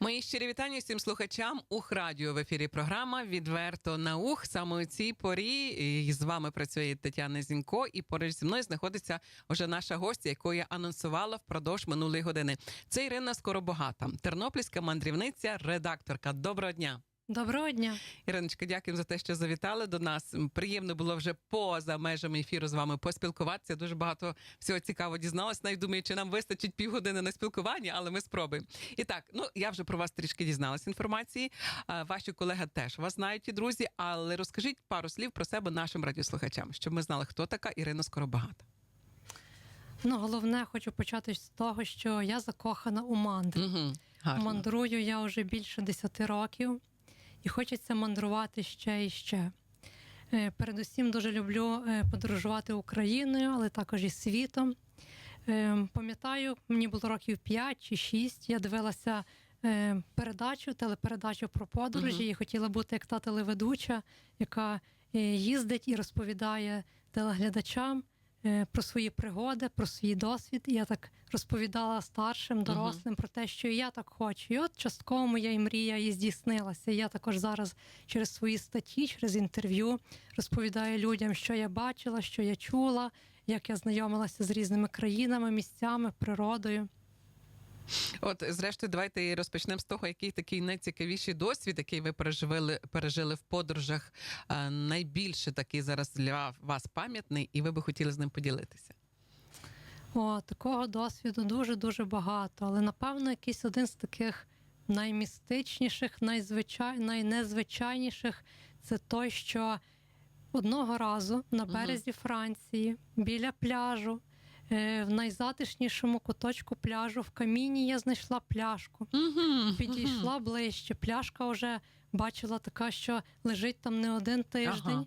Мої щирі вітання всім слухачам Ух Радіо в ефірі. Програма Відверто на ух. Саме у цій порі І з вами працює Тетяна Зінько, і поруч зі мною знаходиться вже наша гостя, яку я анонсувала впродовж минулої години. Це Ірина Скоробогата, тернопільська мандрівниця, редакторка. Доброго дня. Доброго дня. Іриночка, дякуємо за те, що завітали до нас. Приємно було вже поза межами ефіру з вами поспілкуватися. Дуже багато всього цікаво дізналась. Навіть думаю, чи нам вистачить півгодини на спілкування, але ми спробуємо. І так, ну я вже про вас трішки дізналась інформації. Ваші колеги теж вас знають і друзі. Але розкажіть пару слів про себе нашим радіослухачам, щоб ми знали, хто така Ірина Скоробагата. Ну, головне, хочу почати з того, що я закохана у мандри. Угу. Мандрую я вже більше 10 років, і хочеться мандрувати ще і ще. Е, Передусім дуже люблю е, подорожувати Україною, але також і світом. Е, Пам'ятаю, мені було років 5 чи 6, я дивилася передачу, телепередачу про подорожі, і хотіла бути як та телеведуча, яка їздить і розповідає телеглядачам про свої пригоди, про свій досвід. І я так розповідала старшим, дорослим про те, що і я так хочу. І от частково моя і мрія і здійснилася. Я також зараз через свої статті, через інтерв'ю розповідаю людям, що я бачила, що я чула, як я знайомилася з різними країнами, місцями, природою. От, зрештою, давайте розпочнемо з того, який такий найцікавіший досвід, який ви переживали, пережили в подорожах, найбільше такий зараз для вас пам'ятний, і ви би хотіли з ним поділитися. О, такого досвіду дуже дуже багато. Але напевно, якийсь один з таких наймістичніших, найзвичай... найнезвичайніших це той, що одного разу на березі Франції, біля пляжу, в найзатишнішому куточку пляжу в каміні я знайшла пляшку. Угу. Підійшла ближче. Пляшка вже бачила така, що лежить там не один тиждень. Ага.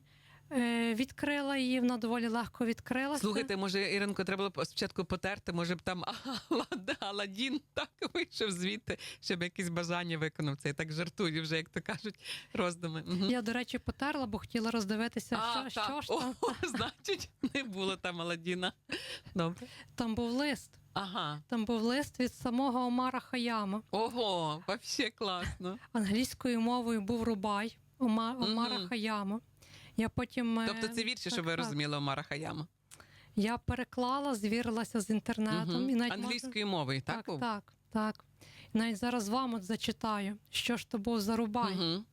Е, Відкрила її, вона доволі легко відкрилася. Слухайте, може, Іринко, треба було спочатку потерти, може б там Алад- Аладдін так вийшов звідти, щоб якісь бажання виконав. Це я так жартую, вже як то кажуть, роздуми. Я, до речі, потерла, бо хотіла роздивитися, А, що, що ж там. О, значить, не було там Аладдіна. Добре. Там був лист. Ага. Там був лист від самого Омара Хаяма. Ого, вообще класно. Англійською мовою був Рубай Ома, Омара Мгм. Хаяма. Я потім е, Тобто це вірші, так, щоб ви так. розуміли Омара Хаяма. Я переклала, звірилася з інтернетом Мгм. і навіть можу- Англійською мовою, так? так, так, так. І навіть зараз вам от зачитаю, що ж то був за Рубай. Мгм.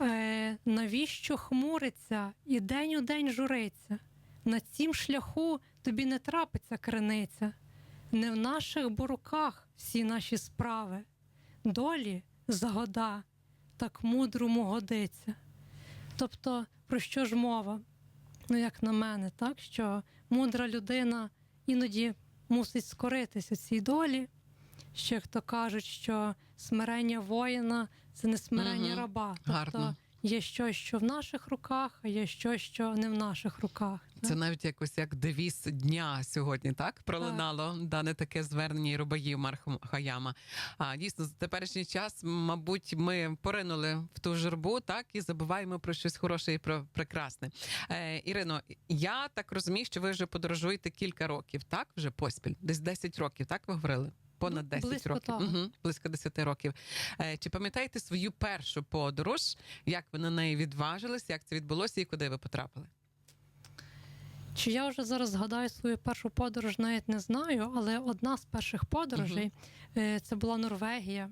Е, навіщо хмуриться і день у день журиться? На цім шляху тобі не трапиться криниця. Не в наших боруках всі наші справи. Долі загода так мудрому годиться. Тобто, про що ж мова? Ну, як на мене, так? що мудра людина іноді мусить скоритися цій долі. Ще хто кажуть, що смирення воїна це не смирення угу. раба. Тобто Гарно. є щось, що в наших руках, а є щось, що не в наших руках. Це навіть якось як девіз дня сьогодні, так? Пролунало дане таке звернення і рубаїв Марх Хаяма. А дійсно, за теперішній час, мабуть, ми поринули в ту журбу, так і забуваємо про щось хороше і про прекрасне. Е, Ірино, я так розумію, що ви вже подорожуєте кілька років, так? Вже поспіль, десь 10 років, так ви говорили? Понад Ну, 10 близько років. того. Угу, близько 10 років. Е, чи пам'ятаєте свою першу подорож? Як ви на неї відважились? Як це відбулося і куди ви потрапили? Чи я вже зараз згадаю свою першу подорож, навіть не знаю, але одна з перших подорожей е, це була Норвегія,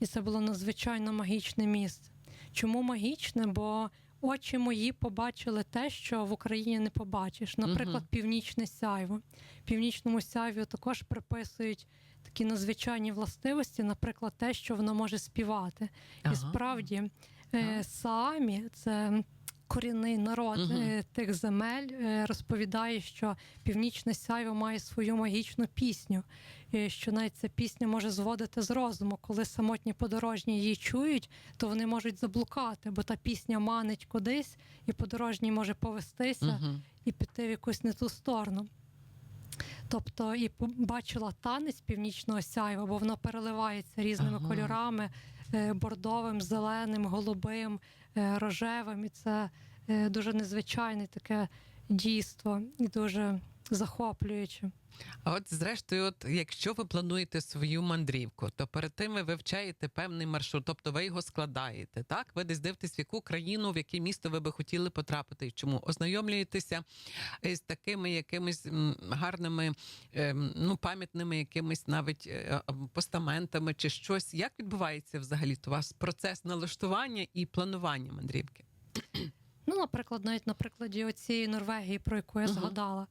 і це було надзвичайно магічне місце. Чому магічне? Бо очі мої побачили те, що в Україні не побачиш. Наприклад, Мгм. північне сяйво. Північному сяйву також приписують такі надзвичайні властивості, наприклад, те, що воно може співати. Ага. І справді, е, Саамі це корінний народ е, тих земель, е, розповідає, що північне сяйво має свою магічну пісню, і що навіть ця пісня може зводити з розуму. Коли самотні подорожні її чують, то вони можуть заблукати, бо та пісня манить кудись, і подорожній може повестися Мгм. і піти в якусь не ту сторону. Тобто і побачила танець північного сяйва, бо воно переливається різними Ага. кольорами: е, бордовим, зеленим, голубим, рожевим. І це е, дуже незвичайне таке дійство і дуже захоплююче. А от, зрештою, от якщо ви плануєте свою мандрівку, то перед тим ви вивчаєте певний маршрут, тобто ви його складаєте. Так, ви десь дивитесь, в яку країну, в яке місто ви би хотіли потрапити. і Чому ознайомлюєтеся з такими якимись гарними, ем, ну пам'ятними якимись навіть е, постаментами чи щось. Як відбувається взагалі у вас процес налаштування і планування мандрівки? Ну, наприклад, навіть на прикладі цієї Норвегії, про яку я згадала, е,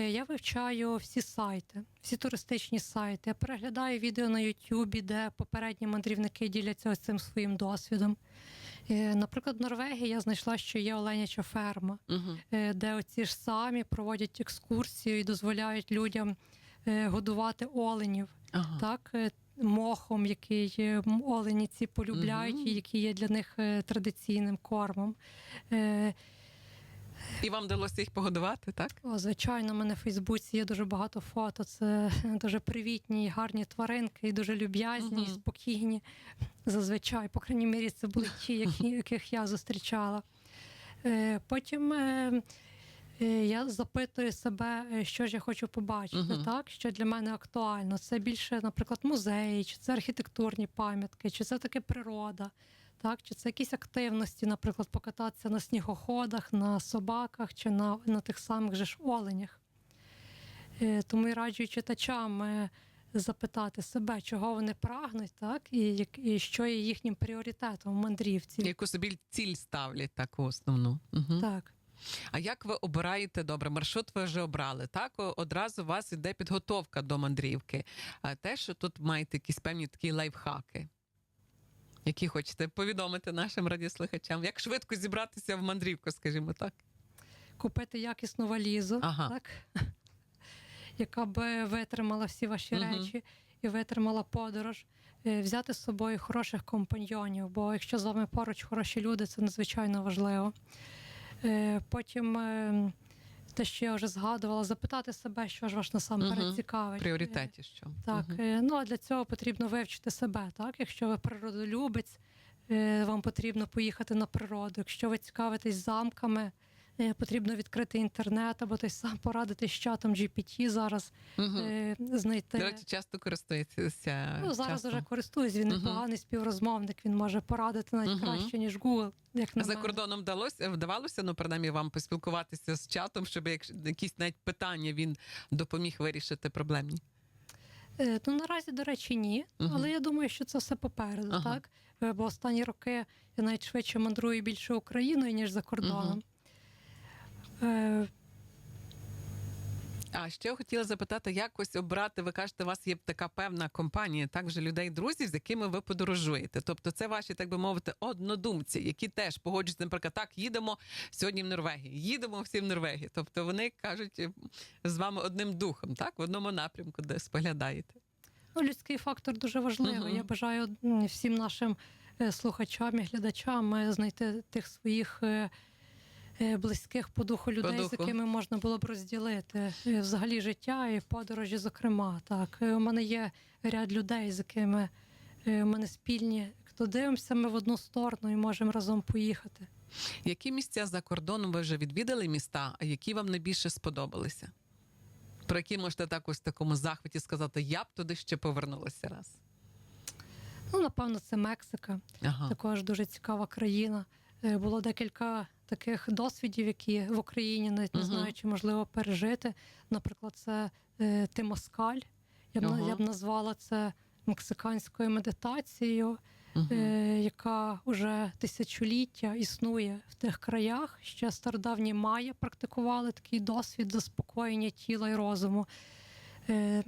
я вивчаю всі сайти, всі туристичні сайти. Я переглядаю відео на Ютубі, де попередні мандрівники діляться ось цим своїм досвідом. Е, Наприклад, в Норвегії я знайшла, що є оленяча ферма, Угу. е, де оці ж самі проводять екскурсію і дозволяють людям е, годувати оленів Ага. так, е, мохом, який е, олені ці полюбляють, Мгм. і який є для них е, традиційним кормом. І вам вдалося їх погодувати, так? О, звичайно, в мене в Фейсбуці є дуже багато фото. Це дуже привітні, гарні тваринки, і дуже люб'язні, і спокійні. Зазвичай, по крайній мірі, це були ті, які, яких я зустрічала. Е, Потім е, е, я запитую себе, що ж я хочу побачити, Мгм. так? що для мене актуально. Це більше, наприклад, музеї, чи це архітектурні пам'ятки, чи це таке природа. Так, чи це якісь активності, наприклад, покататися на снігоходах, на собаках чи на, на тих самих же ж оленях. Е, Тому і раджу читачам е, запитати себе, чого вони прагнуть, так, і, і що є їхнім пріоритетом в мандрівці. Яку собі ціль ставлять таку основну. Угу. Так. А як ви обираєте добре? Маршрут ви вже обрали. Так одразу у вас іде підготовка до мандрівки. А те, що тут маєте якісь певні такі лайфхаки, які хочете повідомити нашим радіослухачам, як швидко зібратися в мандрівку, скажімо так. Купити якісну валізу, Ага. так, яка би витримала всі ваші Мгм. речі і витримала подорож. Е, Взяти з собою хороших компаньйонів, бо якщо з вами поруч хороші люди, це надзвичайно важливо. Е, Потім е, те, що я вже згадувала, запитати себе, що ж вас насамперед Мгм. цікавить. В пріоритеті що? Так, е, ну а для цього потрібно вивчити себе. Так, якщо ви природолюбець, е, вам потрібно поїхати на природу. Якщо ви цікавитесь замками, потрібно відкрити інтернет або той сам порадити з чатом GPT зараз е, знайти. До речі, часто користуєтеся. Ну, зараз часто. вже користуюсь. Він Мгм. непоганий співрозмовник. Він може порадити навіть Мгм. краще ніж Google. Як на За мене. кордоном вдалося вдавалося, ну принаймні вам поспілкуватися з чатом, щоб як якісь навіть питання він допоміг вирішити проблемні. Е, Ну наразі, до речі, ні. Мгм. Але я думаю, що це все попереду, Ага. так? Е, Бо останні роки я навіть швидше мандрую більше Україною, ніж за кордоном. Е, А ще хотіла запитати, як ось обрати. Ви кажете, у вас є така певна компанія, також людей, друзів, з якими ви подорожуєте. Тобто, це ваші, так би мовити, однодумці, які теж погоджуються, наприклад, так, їдемо сьогодні в Норвегію, їдемо всі в Норвегію. Тобто вони кажуть е, з вами одним духом, так, в одному напрямку, де споглядаєте. Ну, людський фактор дуже важливий. Мгм. Я бажаю всім нашим е, слухачам і глядачам е, знайти тих своїх е, е, близьких по духу людей, з духу. якими можна було б розділити е, взагалі життя і подорожі, зокрема. Так, Е, у мене є ряд людей, з якими е, у мене спільні. Хто дивимося, ми в одну сторону і можемо разом поїхати. Які місця за кордоном ви вже відвідали міста, а які вам найбільше сподобалися? Про які можете так ось в такому захваті сказати, я б туди ще повернулася раз. Ну, напевно, це Мексика. Ага. Також дуже цікава країна. Е, Було декілька таких досвідів, які в Україні навіть не знаю, чи можливо пережити. Наприклад, це е, Тимоскаль. Я б, на- Ага. я б назвала це мексиканською медитацією, Мгм. е, яка вже тисячоліття існує в тих краях. Ще стародавні майя практикували такий досвід заспокоєння тіла і розуму. Е,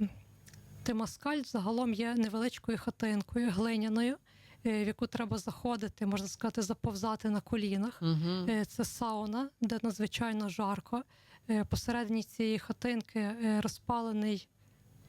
Темаскаль загалом є невеличкою хатинкою глиняною, в яку треба заходити, можна сказати, заповзати на колінах. Е, Це сауна, де надзвичайно жарко. Е, Посередині цієї хатинки е, розпалений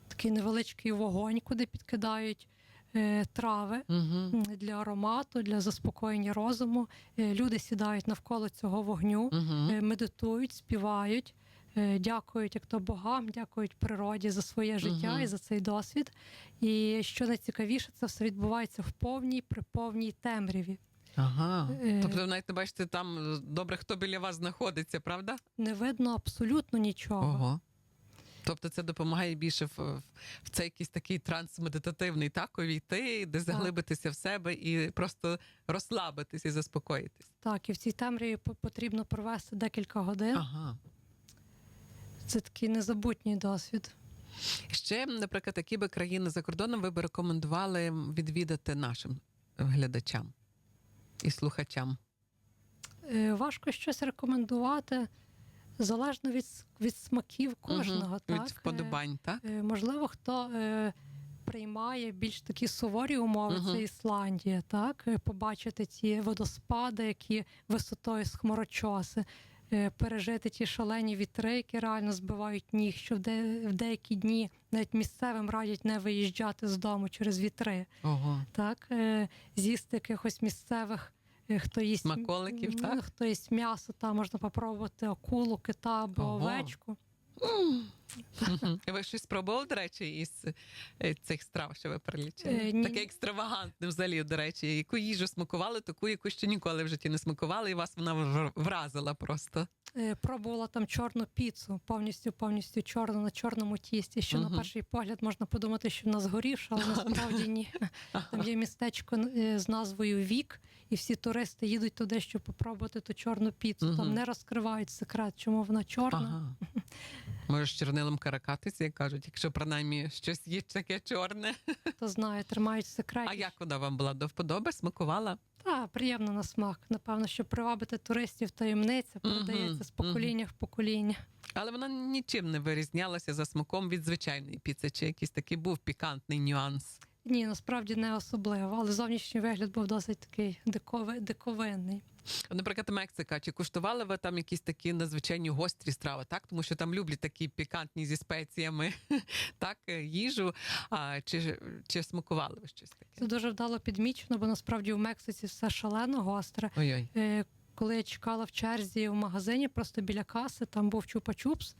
такий невеличкий вогонь, куди підкидають е, трави м, для аромату, для заспокоєння розуму. Е, Люди сідають навколо цього вогню, е, медитують, співають. Е, Дякують як то богам, дякують природі за своє життя Мгм. і за цей досвід. І що найцікавіше, це все відбувається в повній при повній темряві. Ага. Е, Тобто, ви навіть не бачите там добре, хто біля вас знаходиться, правда? Не видно абсолютно нічого. Ого. Тобто це допомагає більше в, в- цей якийсь такий транс медитативний, так, увійти, де заглибитися в себе і просто розслабитись і заспокоїтись. Так, і в цій темряві по- потрібно провести декілька годин. Ага. Це такий незабутній досвід. Ще, наприклад, які би країни за кордоном ви би рекомендували відвідати нашим глядачам і слухачам? Е, Важко щось рекомендувати, залежно від, від смаків кожного. Мгм. Так? Від вподобань, так? Е, Можливо, хто е, приймає більш такі суворі умови, Мгм. це Ісландія, так? Е, Побачити ті водоспади, які висотою з хмарочоси, е, пережити ті шалені вітри, які реально збивають ніг, що в, де, в деякі дні навіть місцевим радять не виїжджати з дому через вітри. Ого. Так? Е, З'їсти якихось місцевих. е, Хто їсть Маколиків, Смаколиків, так? Хто їсть м'ясо, там можна попробувати акулу, кита або Ого. овечку. Ви щось спробували, до речі, із е, цих страв, що ви перелічили? Е. Таке екстравагантне взагалі, до речі. Яку їжу смакували, таку, яку ще ніколи в житті не смакували, і вас вона вразила просто. Е, Пробувала там чорну піцу, повністю повністю чорну на чорному тісті. Що на перший погляд можна подумати, що вона згорівша, але насправді ні. Там є містечко з назвою Вік, і всі туристи їдуть туди, щоб попробувати ту чорну піцу. Там не розкривають секрет, чому вона чорна. Ага. Може, з чорнилом каракатися, як кажуть, якщо принаймні щось є таке чорне. То знаю, тримають секрет. А як вона вам була до вподоби? Смакувала? Так, приємно на смак. Напевно, щоб привабити туристів, таємниця передається з покоління покоління в покоління. Але вона нічим не вирізнялася за смаком від звичайної піци, чи якийсь такий був пікантний нюанс. Ні, насправді не особливо, але зовнішній вигляд був досить такий дикови, диковинний. Наприклад, Мексика. Чи куштували ви там якісь такі надзвичайні гострі страви? Так, тому що там люблять такі пікантні зі спеціями, так, е, їжу. А, чи, чи смакували ви щось таке? Це дуже вдало підмічено, бо насправді в Мексиці все шалено гостре. Ой-ой. Е, Коли я чекала в черзі в магазині, просто біля каси, там був чупа-чупс,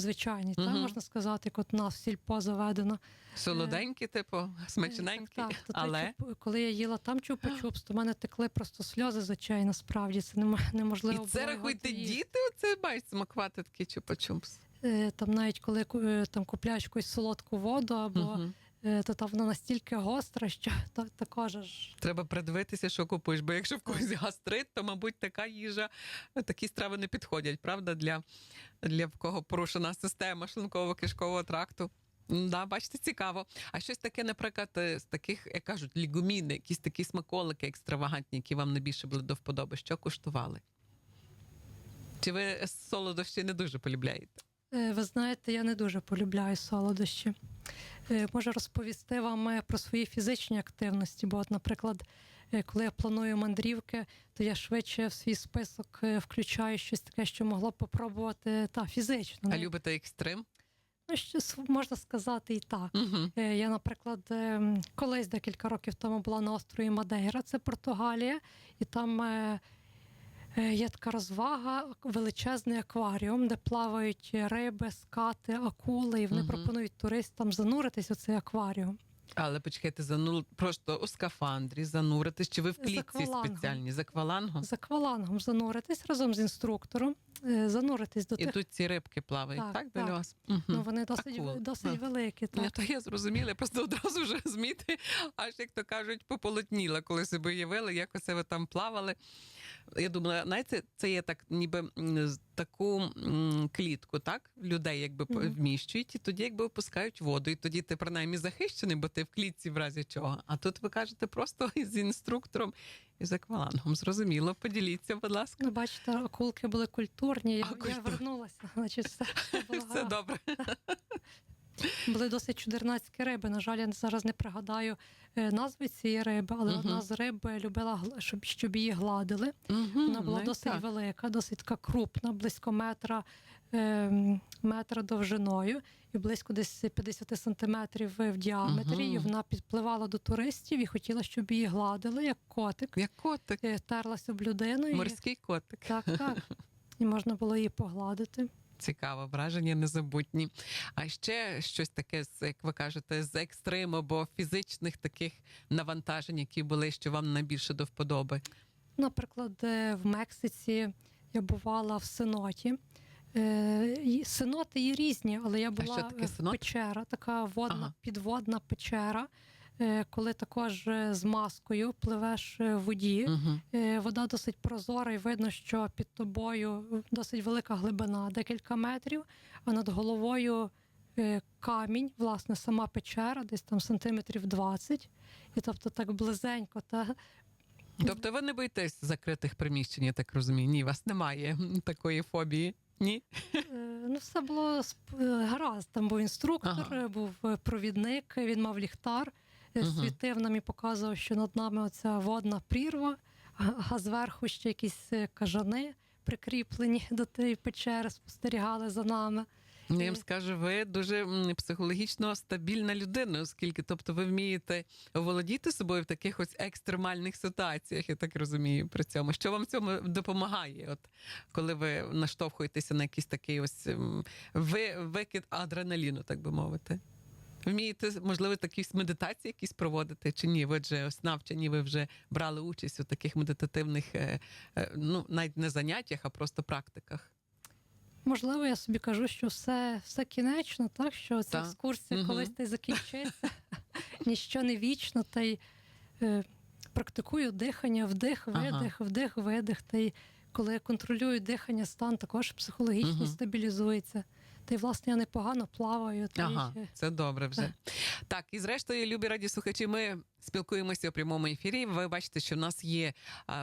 звичайний, угу. так можна сказати, як от нас сільпо заведено. Солоденькі, типу, Е, смачненькі. Так, так. То але чуп- коли я їла там чупа-чупс, то в мене текли просто сльози з очей, насправді. Це немо- неможливо. і це рахуйте, діти оце бачить смакувати такий чупа-чумпс. Е, Там навіть коли е, там купляєш якусь солодку воду, або Мгм. Е, то там вона настільки гостра, що та, також аж Треба придивитися, що купуєш, бо якщо в когось гастрит, то, мабуть, така їжа, такі страви не підходять, правда, для, для кого порушена система шлунково-кишкового тракту. Да, бачите, цікаво. А щось таке, наприклад, е, з таких, як кажуть, лігуміни, якісь такі смаколики екстравагантні, які вам найбільше були до вподоби. Що куштували? Чи ви солодощі не дуже полюбляєте? Е, Ви знаєте, я не дуже полюбляю солодощі. Е, Можу розповісти вам е, про свої фізичні активності, бо, от, наприклад, коли я планую мандрівки, то я швидше в свій список включаю щось таке, що могло б попробувати та фізично. А любите екстрим? Ну, щось можна сказати і так. Угу. Я, наприклад, колись декілька років тому була на острові Мадейра, це Португалія, і там є така розвага, величезний акваріум, де плавають риби, скати, акули, і вони Мгм. пропонують туристам зануритись у цей акваріум. Але почекайте, зану... просто у скафандрі зануритись, чи ви в клітці спеціальні з аквалангом? З аквалангом зануритись разом з інструктором, е, зануритись до І тих. тут ці рибки плавають, так, Так, так. вас? Угу. Ну, вони досить, Акули. досить Ага. великі. Ну, Так. то я зрозуміла, я просто одразу вже зміти, аж як то кажуть, пополотніла, коли себе уявили, як оце ви там плавали. Я думала, знаєте, це є так, ніби таку клітку, так? Людей якби вміщують, і тоді якби опускають воду. І тоді ти принаймні захищений, бо ти в клітці в разі чого. А тут ви кажете просто із інструктором і з аквалангом. Зрозуміло, поділіться, будь ласка. Ну, бачите, акулки були культурні, я, А, я культурні. вернулася. Значить, все, все було Все добре. Були досить чудернацькі риби. На жаль, я зараз не пригадаю е, назви цієї риби, але Мгм. одна з риб любила, щоб, щоб її гладили. Мгм, Вона була досить так. велика, досить така крупна, близько метра, е, метра довжиною і близько десь 50 сантиметрів в діаметрі. Мгм. І вона підпливала до туристів і хотіла, щоб її гладили, як котик. Як котик, Е, Терлася об людину. І... морський котик. Так, так. І можна було її погладити. Цікаво, враження незабутні. А ще щось таке, як ви кажете, з екстриму або фізичних таких навантажень, які були, що вам найбільше до вподоби. Наприклад, е, в Мексиці я бувала в Сеноті. Е, і є різні, але я А була що таке в сенот? печера, така водна, Ага. підводна печера, е, коли також е, з маскою пливеш е в воді. Угу. Е, Вода досить прозора, і видно, що під тобою досить велика глибина, декілька метрів, а над головою е, камінь, власне, сама печера, десь там сантиметрів 20. І тобто так близенько. Та Тобто ви не боїтесь закритих приміщень, я так розумію. Ні, у вас немає такої фобії. Ні? Е, Ну, все було е, гаразд. Там був інструктор, Ага. е, був е, провідник, е, він мав ліхтар, Мгм. світив нам і показував, що над нами оця водна прірва, а зверху ще якісь е, кажани прикріплені до тієї печери, спостерігали за нами. Ну, Я вам скажу, ви дуже психологічно стабільна людина, оскільки тобто ви вмієте володіти собою в таких ось екстремальних ситуаціях, я так розумію при цьому. Що вам в цьому допомагає? От коли ви наштовхуєтеся на якийсь такий ось ви, викид адреналіну, так би мовити. Вмієте, можливо, такі медитації якісь проводити чи ні? Ви вже ось навчені, ви вже брали участь у таких медитативних, е, е, ну навіть не заняттях, а просто практиках. Можливо, я собі кажу, що все, все кінечно, так що ця Так. екскурсія Мгм. колись та й закінчиться, ніщо не вічно, та й е, практикую дихання, вдих, Ага. видих, вдих, видих. Та й коли я контролюю дихання, стан також психологічно Мгм. стабілізується. Та й власне я непогано плаваю. Та Ага, е, це добре вже. Так, і зрештою, любі раді слухачі, ми спілкуємося у прямому ефірі. Ви бачите, що в нас є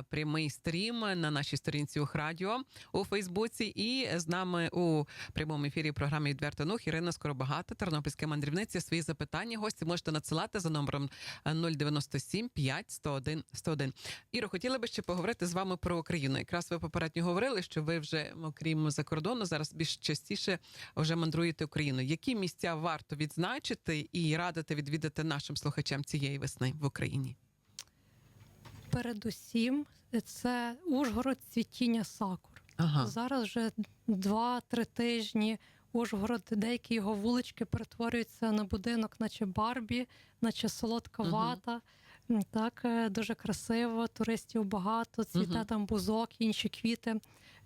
прямий стрім на нашій сторінці Ухрадіо у Фейсбуці. І з нами у прямому ефірі програми Відверто Нух Ірина Скоробагата, тернопільська мандрівниця. Свої запитання гості можете надсилати за номером а, 097 5 101 101. Іро, хотіла би ще поговорити з вами про Україну. Якраз ви попередньо говорили, що ви вже, окрім за кордону, зараз більш частіше вже мандруєте Україною. Які місця варто відзначити і радити відвідати нашим слухачам цієї весни в Україні? передусім це Ужгород цвітіння сакур. Ага. Зараз вже два-три тижні. Ужгород, деякі його вулички перетворюються на будинок, наче Барбі, наче солодка вата. М, Так, е, дуже красиво, туристів багато, цвіте Мгм. там бузок, інші квіти.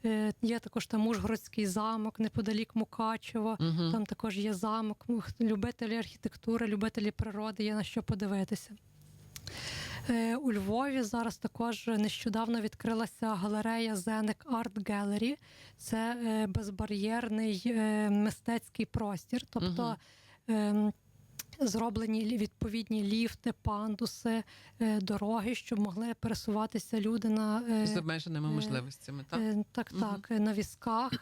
Е, Є також там Ужгородський замок, неподалік Мукачево. Угу. Там також є замок. Любителі архітектури, любителі природи, є на що подивитися. Е, У Львові зараз також нещодавно відкрилася галерея Зенек Арт Gallery. Це е, безбар'єрний е, мистецький простір. Тобто ем, зроблені відповідні ліфти, пандуси, дороги, щоб могли пересуватися люди на З обмеженими можливостями, так? Так, так, е, на візках.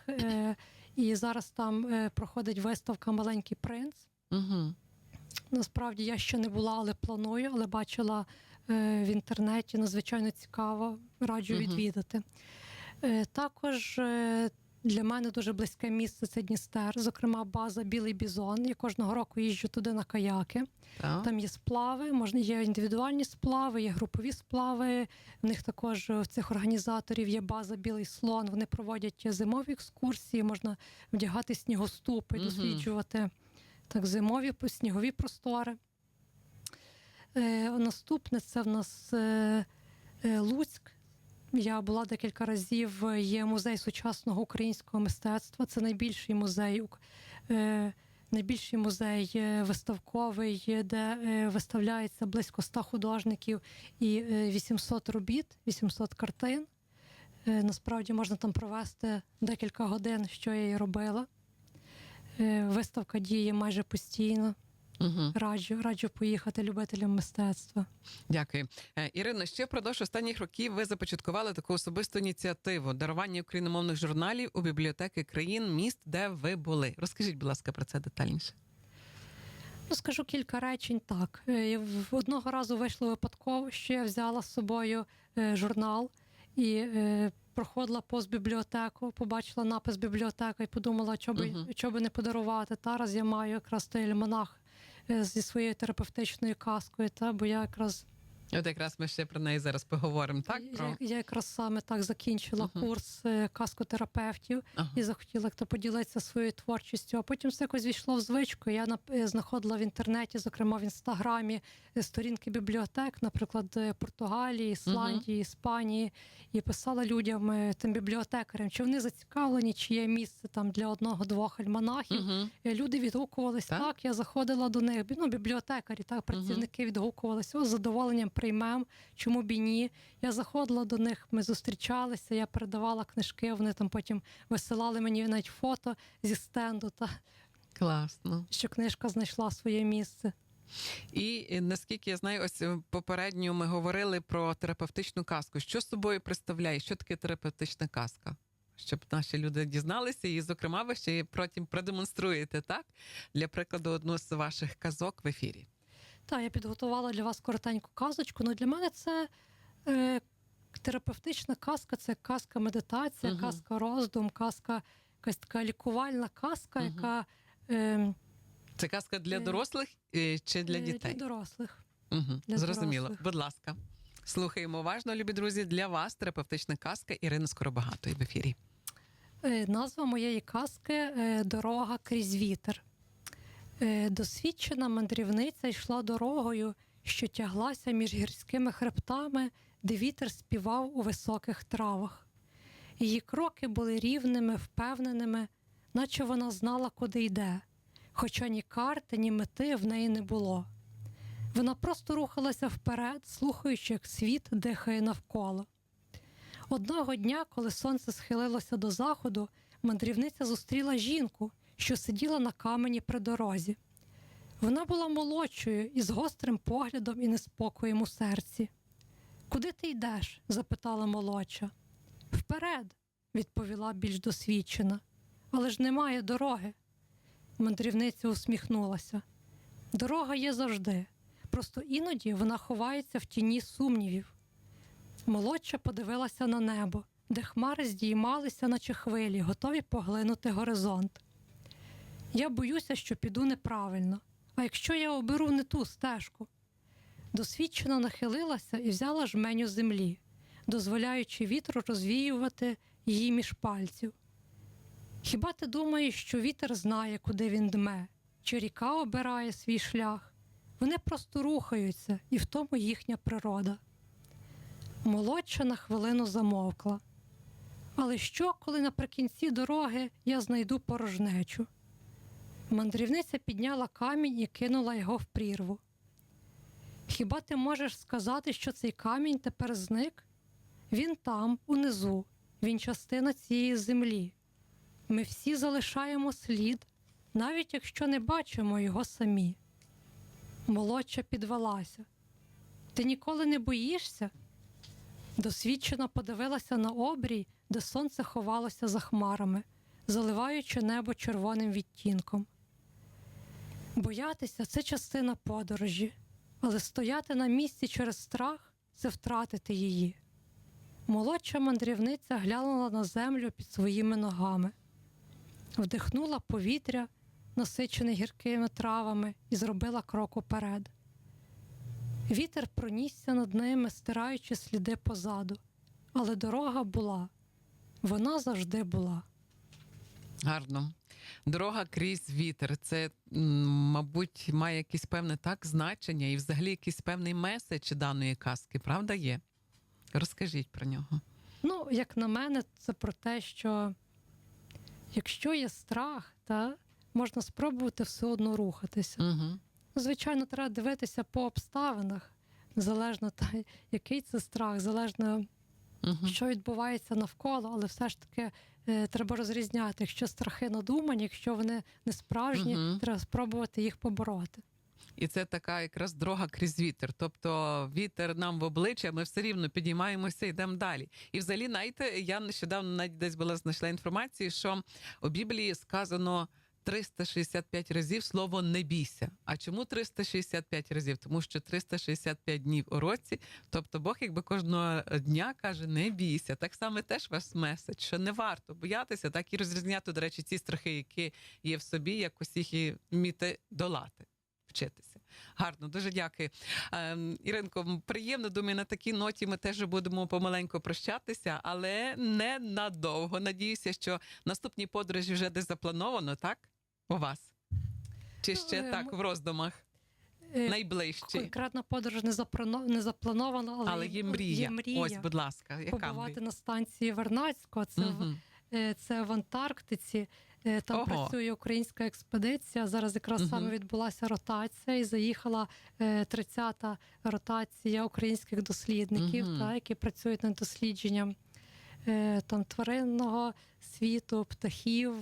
І зараз там проходить виставка Маленький принц. Угу. Насправді я ще не була, але планую, але бачила е, в інтернеті. Надзвичайно цікаво, раджу Мгм. відвідати. Е, Також е, для мене дуже близьке місце це Дністер, зокрема база Білий Бізон. Я кожного року їжджу туди на каяки. Так. Там є сплави, можна є індивідуальні сплави, є групові сплави. В них також е, в цих організаторів є база Білий слон. Вони проводять зимові екскурсії, можна вдягати снігоступи, Мгм. досліджувати так зимові снігові простори. Е, наступне це в нас е, е, Луцьк. Я була декілька разів. Є музей сучасного українського мистецтва. Це найбільший музей е, найбільший музей е, виставковий, е, де е, виставляється близько 100 художників і е, 800 робіт, 800 картин. Е, Насправді можна там провести декілька годин, що я і робила. Е, Виставка діє майже постійно. Угу. Раджу, раджу поїхати любителям мистецтва. Дякую. Е, Ірино, ще впродовж останніх років ви започаткували таку особисту ініціативу дарування україномовних журналів у бібліотеки країн, міст, де ви були. Розкажіть, будь ласка, про це детальніше. Ну, скажу кілька речень так. Е, Одного разу вийшло випадково, що я взяла з собою журнал і проходила повз бібліотеку, побачила напис бібліотека і подумала, що би, Мгм. що би не подарувати. Та раз я маю якраз той альманах е, зі своєю терапевтичною казкою, та, бо я якраз От якраз ми ще про неї зараз поговоримо. Так Я, про я якраз саме так закінчила Мгм. курс е, каскотерапевтів ага. і захотіла хто поділитися своєю творчістю. А потім все якось війшло в звичку. Я е, знаходила в інтернеті, зокрема в інстаграмі, е, сторінки бібліотек, наприклад, Португалії, Ісландії, Іспанії, і писала людям, тим бібліотекарям, чи вони зацікавлені, чи є місце там для одного-двох альманахів. Угу. Е, Люди відгукувались Так? так. Я заходила до них. Ну, бібліотекарі, так, працівники відгукувалися. О, з задоволенням приймем. Чому б і ні? Я заходила до них, ми зустрічалися, я передавала книжки. Вони там потім висилали мені навіть фото зі стенду, та Класно. що книжка знайшла своє місце. І наскільки я знаю, ось е, попередньо ми говорили про терапевтичну казку. Що з собою представляє? Що таке терапевтична казка? Щоб наші люди дізналися, і, зокрема, ви ще потім продемонструєте так для прикладу одну з ваших казок в ефірі. Так, я підготувала для вас коротеньку казочку. Ну для мене це е, терапевтична казка, це казка медитація, Мгм. казка роздум, казка, якась така лікувальна казка, Мгм. яка е, Це казка для Е, дорослих е, чи для е, дітей? Для дорослих. Угу. для Зрозуміло. дорослих. Будь ласка, слухаємо уважно, любі друзі. Для вас терапевтична казка Ірини Скоробагатої в ефірі. Е, Назва моєї казки е, Дорога крізь вітер. Е, Досвідчена мандрівниця йшла дорогою, що тяглася між гірськими хребтами, де вітер співав у високих травах. Її кроки були рівними, впевненими, наче вона знала, куди йде, хоча ні карти, ні мети в неї не було. Вона просто рухалася вперед, слухаючи, як світ дихає навколо. Одного дня, коли сонце схилилося до заходу, мандрівниця зустріла жінку, що сиділа на камені при дорозі. Вона була молодшою із гострим поглядом і неспокоєм у серці. Куди ти йдеш? запитала молодша. Вперед, відповіла більш досвідчена. Але ж немає дороги. Мандрівниця усміхнулася. Дорога є завжди, просто іноді вона ховається в тіні сумнівів. Молодша подивилася на небо, де хмари здіймалися, наче хвилі, готові поглинути горизонт. Я боюся, що піду неправильно. А якщо я оберу не ту стежку? Досвідчено нахилилася і взяла жменю землі, дозволяючи вітру розвіювати її між пальців. Хіба ти думаєш, що вітер знає, куди він дме, чи ріка обирає свій шлях? Вони просто рухаються, і в тому їхня природа. Молодша на хвилину замовкла. Але що, коли наприкінці дороги я знайду порожнечу? Мандрівниця підняла камінь і кинула його в прірву. Хіба ти можеш сказати, що цей камінь тепер зник? Він там, унизу, він частина цієї землі. Ми всі залишаємо слід, навіть якщо не бачимо його самі. Молодша підвелася. Ти ніколи не боїшся? Досвідчено подивилася на обрій, де сонце ховалося за хмарами, заливаючи небо червоним відтінком. Боятися це частина подорожі, але стояти на місці через страх це втратити її. Молодша мандрівниця глянула на землю під своїми ногами, вдихнула повітря, насичене гіркими травами, і зробила крок уперед. Вітер пронісся над ними, стираючи сліди позаду, але дорога була, вона завжди була. Гарно. Дорога крізь вітер. Це, мабуть, має якесь певне так значення і взагалі якийсь певний меседж даної казки, правда є? Розкажіть про нього. Ну, як на мене, це про те, що якщо є страх, та, можна спробувати все одно рухатися. Угу. Звичайно, треба дивитися по обставинах, залежно та, який це страх, залежно Угу. що відбувається навколо, але все ж таки треба розрізняти, якщо страхи надумані, якщо вони не справжні, Мгм. треба спробувати їх побороти. І це така якраз дорога крізь вітер. Тобто вітер нам в обличчя, ми все рівно підіймаємося йдемо далі. І взагалі, знаєте, я нещодавно навіть десь була знайшла інформацію, що у Біблії сказано 365 разів слово не бійся. А чому 365 разів? Тому що 365 днів у році. Тобто Бог якби кожного дня каже: не бійся. Так само теж ваш меседж, що не варто боятися, так і розрізняти, до речі, ці страхи, які є в собі, якось їх і вміти долати, вчитися. Гарно, дуже дякую. Ем, Іринко, приємно. Думаю, на такій ноті ми теж будемо помаленьку прощатися, але не надовго. Надіюся, що наступні подорожі вже десь заплановано, так? У вас? Чи ще Ну, так ми- в роздумах? Е, Найближчі. Конкретна подорож не, запроно- не запланована, але, Але є мрія. Є мрія Ось, будь ласка, яка побувати мрія? на станції Вернадського. Це, в, е, це в Антарктиці. Там Ого. працює українська експедиція. Зараз якраз Мгм. саме відбулася ротація, і заїхала е, 30-та ротація українських дослідників, Мгм. та, які працюють над дослідженням там тваринного світу, птахів.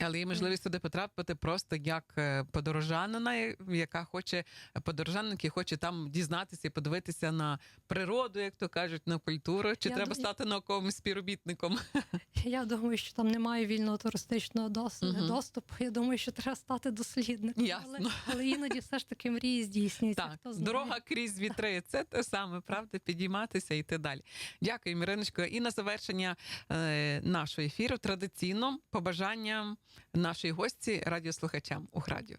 Е, Але є можливість туди потрапити просто як е, подорожанина, яка хоче подорожанин, який хоче там дізнатися і подивитися на природу, як то кажуть, на культуру. Чи Я треба ду- стати науковим співробітником? Я думаю, що там немає вільного туристичного доступу. Я думаю, що треба стати дослідником. Ясно. Але, але іноді все ж таки мрії здійснюються. Так, хто знає. дорога крізь вітри. Це те саме, правда, підійматися і йти далі. Дякую, Міриночко. І на завершення е, нашого ефіру традиційно побажання нашої гості радіослухачам у радіо.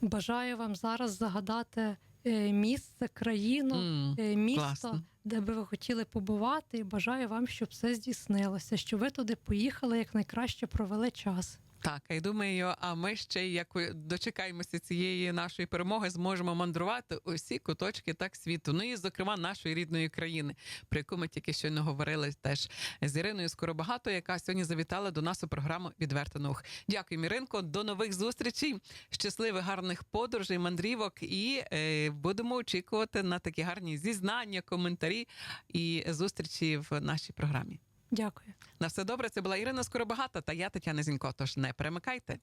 Бажаю вам зараз загадати е, місце, країну, е, місто, класно. де би ви хотіли побувати. І бажаю вам, щоб все здійснилося, щоб ви туди поїхали як найкраще провели час. Так, я думаю, а ми ще як дочекаємося цієї нашої перемоги, зможемо мандрувати усі куточки так світу. Ну і зокрема нашої рідної країни, про яку ми тільки щойно говорили теж з Іриною Скоробагато, яка сьогодні завітала до нас у програму Відверто наух. Дякую, Міринко. До нових зустрічей, щасливих гарних подорожей, мандрівок. І е, будемо очікувати на такі гарні зізнання, коментарі і зустрічі в нашій програмі. Дякую. На все добре. Це була Ірина Скоробагата та я Тетяна Зінько. Тож не перемикайте.